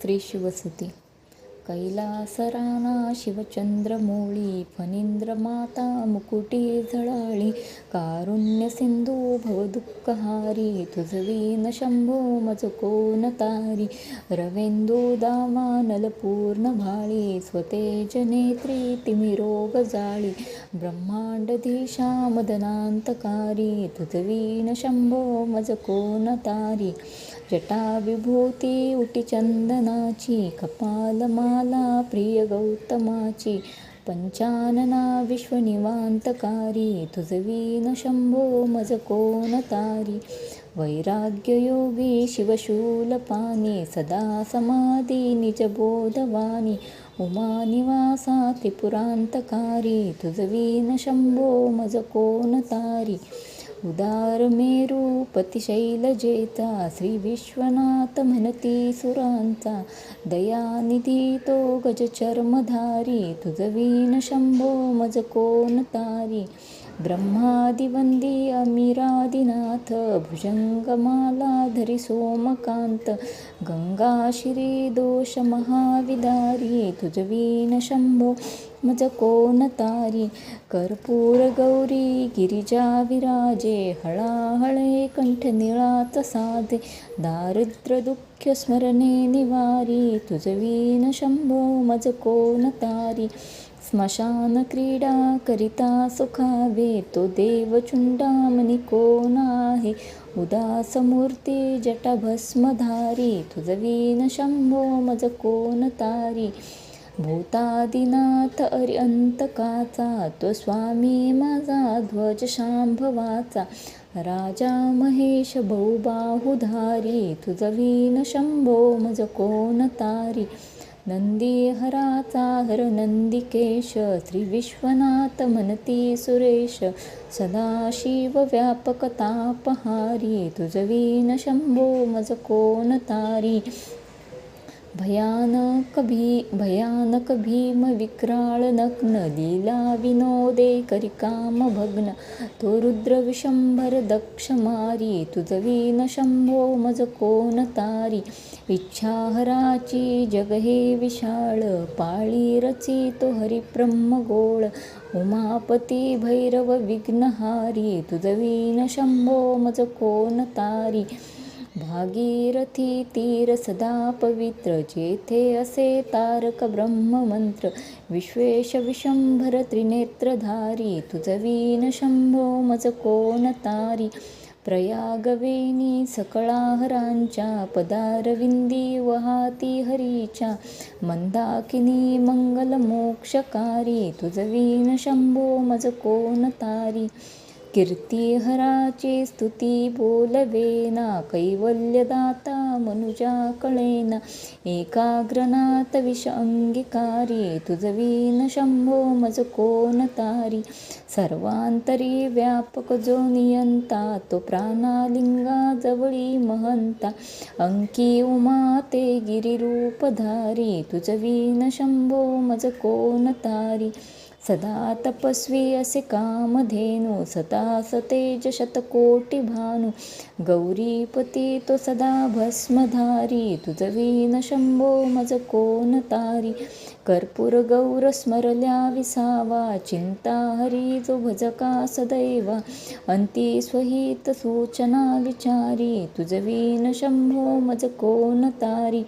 स्त्री शिवसुती कैलासराना शिवचंद्रमौळी फणींद्र माता मुकुटी झळाळी कारुण्य सिंधू भवदुःखहारी तुझवीन शंभो मज कोन तारी रवेंदू दावानल पूर्ण भाळी स्वतेज नेत्री तिमिरोग जाळी ब्रह्मांडधीशा मदनांतकारी तुझवीन शंभो मज कोन तारी जटा विभूती उटी चंदनाची कपालमाला प्रिय गौतमाची. पंचानना विश्वनिवांतकारी तुझवीन शंभो मज कोण तारी. वैराग्ययोगी शिवशूलपाने सदा समाधी उमा उमानिवासा त्रिपुरांतकारी तुझवीन शंभो मज कोण तारी. उदार मेरू पतिशैलजेता श्री विश्वनाथ म्हणती सुरांचा दयानिधी तो गजचर्मधारी तुझवीन शंभो मज कोण तारी. ब्रह्मादिवंदी अमिरादिनाथ भुजंगमालाधरी सोमकांत गंगाशिरी दोष महाविदारी तुजवीन शंभो मज कोण तारी कर्पूर गौरी गिरिजा विराजे हळाहळे कंठ निळात साधे दारिद्र्य दुःख स्मरणे निवारी तुजवीन शंभो मज कोण स्मशान क्रीडा करिता सुखावे तो देव चुंडामणी कोण आहे? उदास मूर्ती जटा भस्मधारी तुझवीन शंभो मज कोण तारी? भूतादिनाथ अरिअंतकाचा तो स्वामी माझा ध्वज शांभवाचा. राजा महेश बहुबाहुधारी तुझवीन शंभो मज कोण तारी? नंदीहराचा हर नंदिकेश श्रीविश्वनाथ मनती सुरेश सदाशिव व्यापकतापहारी तुझवीन शंभो मज कोण तारी? भयानक भी भयानक भीम विक्राळ नग्न लीला विनोदे करिकाम भग्न. तो रुद्र विशंभर दक्ष मारी तुझवीन शंभो मज कोण तारी. इच्छाहराची जग हे विशाळ पाळी रची तो हरिब्रह्म गोळ. उमापती भैरव विघ्नहारी तुझवीन शंभो मज कोण तारी. भागीरथी तीर सदा पवित्र जेथे असे तारक ब्रह्ममंत्र विश्वेश विशंभर त्रिनेत्रधारी तुझवीन शंभो मज कोण तारी प्रयागवेणी सकळाहरांच्या पदारविंदी वहाती हरीच्या मंदाकिनी मंगल मोक्षकारी तुझवीन शंभो मज कोण तारी कीर्तिहराची स्तुती बोलवेना कैवल्यदाता मनुजा कळेना. एकाग्रनाथ विष अंगीकारी तुझवीन शंभो मज कोण तारी. सर्वांतरी व्यापक जो नियंता तो प्राणालिंगा जवळी महंता. अंकी उमा ते गिरिरूपधारी तुझवीन शंभो मज कोण तारी. सदा तपस्वी असे कामधेनु सदा सतेज शतकोटी भानु. गौरीपती तो सदा भस्मधारी तुझवीन शंभो मज कोण तारी. कर्पूर गौर स्मरल्या विसावा चिंता हरी जो भजका सदैवा. अंती स्वहित सूचना विचारी तुझवीन शंभो मज कोण तारी.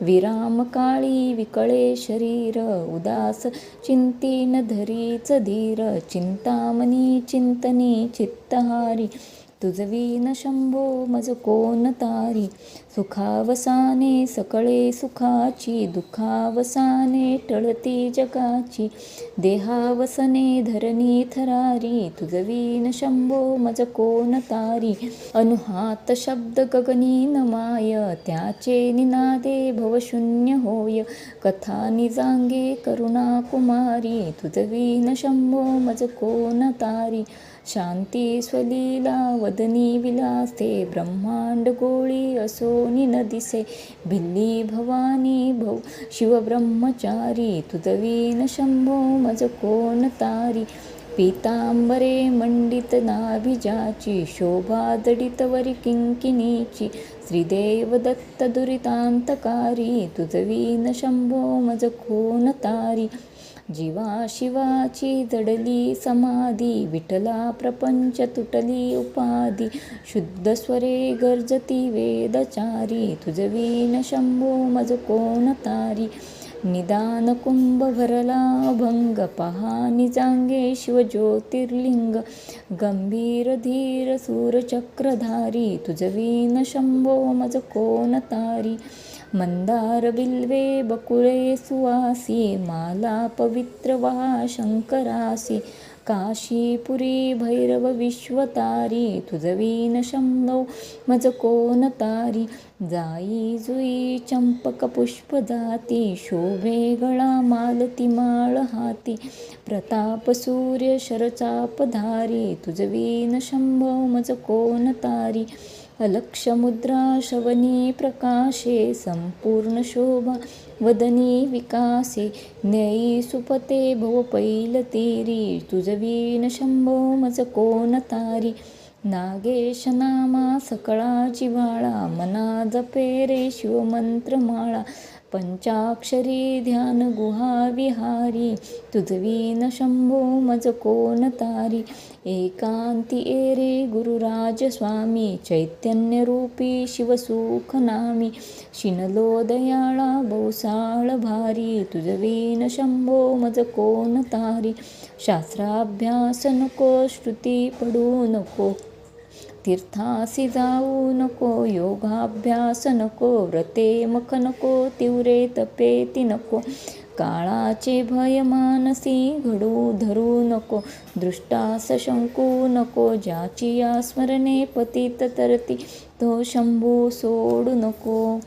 विराम काळी विकळे शरीर उदास चिंतीन धरीच धीर चिंतामणी चिंतनी चित्तहारी तुझवीन शंभो मज कोण तारी? सुखावसाने सकळे सुखाची दुखावसाने टळती जगाची. देहावसने धरणी थरारी तुझवीन शंभो मज कोण तारी? अनुहात शब्द गगनी नमाय त्याचे निनादे भवशून्य होय. कथा निजांगे करुणा कुमारी तुझवीन शंभो मज कोण तारी? शांती स्वलीला वदनी विलासते ब्रह्मांड गोळी असो न दिसे भिल्ली भवानी भव शिवब्रह्मचारी तुदवीन शंभो मज कोण तारी पीतांबरे मंडित नाभिजाची शोभा जडितवरी किंकिनीची त्रिदेव दत्त दुरितांतकारी तुझवीन शंभो मज कोण तारी। जीवा शिवाची जडली समाधी विठला प्रपंच तुटली उपाधी। शुद्ध स्वरे गर्जती वेदचारी तुझवीन शंभो मज कोण तारी। निदान कुंभ भरला भंग पहा निजांगे ज्योतिर्लिंग गंभीर धीर सूरचक्रधारी तुझवीन शंभो मज कोण तारी मंदार बिल्वे बकुळे सुवासी माला पवित्र वा शंकरासी काशीपुरी भैरव विश्वतारी तुझवीन शंभव मज कोण तारी? जाई जुई चंपक पुष्प जाती शोभे गळा मालती माळ हाती. प्रताप सूर्य शरचापधारी तुझवीन शंभव मज कोण तारी? अलक्षमुद्रा शवनी श्रवणी प्रकाशे संपूर्ण शोभा वदनी विकासे न्यायी सुपते भव पैल तेरी तुझवीन शंभो मज कोण तारी नागेश नामा सकळा जिवाळा मना जपे रे शिवमंत्रमाळा पंचाक्षरी ध्यान गुहा विहारी तुझवीन शंभो मज कोण तारी। एकांती एरे गुरुराज स्वामी चैतन्य रूपी शिवसुख नामी शिनलो दयाळा बहुसाळ भारी तुझवीन शंभो मज कोण तारी। शास्त्राभ्यास नको श्रुती पडू नको। तीर्थासी जाऊ नको योगाभ्यास नको व्रते मख नको तिवरे तपेती नको काळाचे भय मानसी घडू धरू नको दृष्टास शंकू नको ज्याची या स्मरणे पतित तरती तो शंभू सोडू नको.